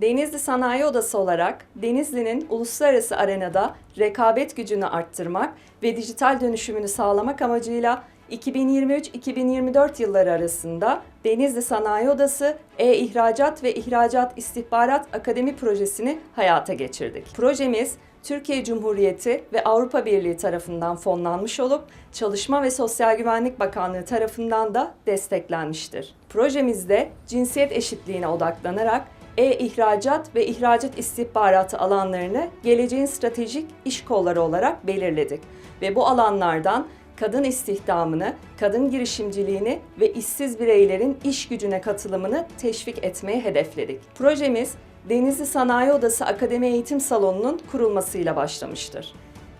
Denizli Sanayi Odası olarak Denizli'nin uluslararası arenada rekabet gücünü arttırmak ve dijital dönüşümünü sağlamak amacıyla 2023-2024 yılları arasında Denizli Sanayi Odası E-İhracat ve İhracat İstihbarat Akademi projesini hayata geçirdik. Projemiz Türkiye Cumhuriyeti ve Avrupa Birliği tarafından fonlanmış olup Çalışma ve Sosyal Güvenlik Bakanlığı tarafından da desteklenmiştir. Projemizde cinsiyet eşitliğine odaklanarak e-ihracat ve ihracat istihbaratı alanlarını geleceğin stratejik iş kolları olarak belirledik ve bu alanlardan kadın istihdamını, kadın girişimciliğini ve işsiz bireylerin iş gücüne katılımını teşvik etmeyi hedefledik. Projemiz Denizli Sanayi Odası Akademi Eğitim Salonu'nun kurulmasıyla başlamıştır.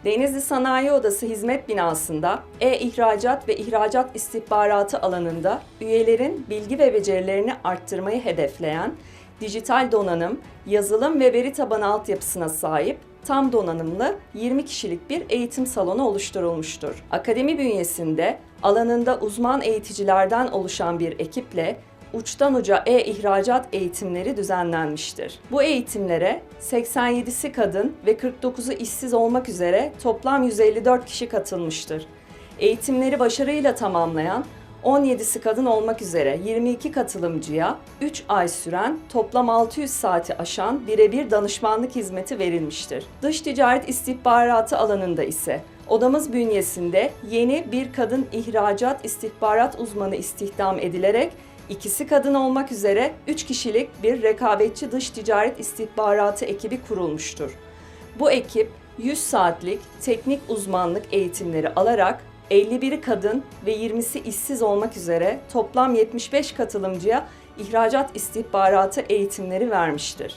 Denizli Sanayi Odası hizmet binasında e-ihracat ve ihracat istihbaratı alanında üyelerin bilgi ve becerilerini arttırmayı hedefleyen dijital donanım, yazılım ve veri tabanı altyapısına sahip tam donanımlı 20 kişilik bir eğitim salonu oluşturulmuştur. Akademi bünyesinde alanında uzman eğiticilerden oluşan bir ekiple uçtan uca e-ihracat eğitimleri düzenlenmiştir. Bu eğitimlere 87'si kadın ve 49'u işsiz olmak üzere toplam 154 kişi katılmıştır. Eğitimleri başarıyla tamamlayan 17'si kadın olmak üzere 22 katılımcıya 3 ay süren toplam 600 saati aşan birebir danışmanlık hizmeti verilmiştir. Dış ticaret istihbaratı alanında ise odamız bünyesinde yeni bir kadın ihracat istihbarat uzmanı istihdam edilerek ikisi kadın olmak üzere 3 kişilik bir rekabetçi dış ticaret istihbaratı ekibi kurulmuştur. Bu ekip 100 saatlik teknik uzmanlık eğitimleri alarak 51'i kadın ve 20'si işsiz olmak üzere toplam 75 katılımcıya ihracat istihbaratı eğitimleri vermiştir.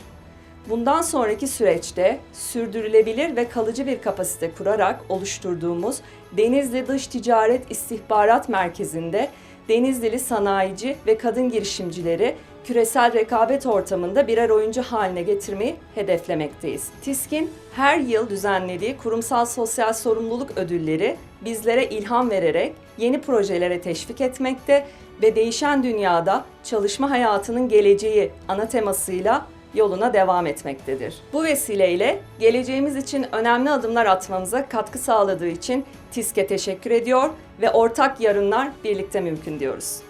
Bundan sonraki süreçte sürdürülebilir ve kalıcı bir kapasite kurarak oluşturduğumuz Denizli Dış Ticaret İstihbarat Merkezi'nde Denizlili sanayici ve kadın girişimcileri küresel rekabet ortamında birer oyuncu haline getirmeyi hedeflemekteyiz. TİSK'in her yıl düzenlediği kurumsal sosyal sorumluluk ödülleri bizlere ilham vererek yeni projelere teşvik etmekte ve değişen dünyada çalışma hayatının geleceği ana temasıyla yoluna devam etmektedir. Bu vesileyle geleceğimiz için önemli adımlar atmamıza katkı sağladığı için TİSK'e teşekkür ediyor ve ortak yarınlar birlikte mümkün diyoruz.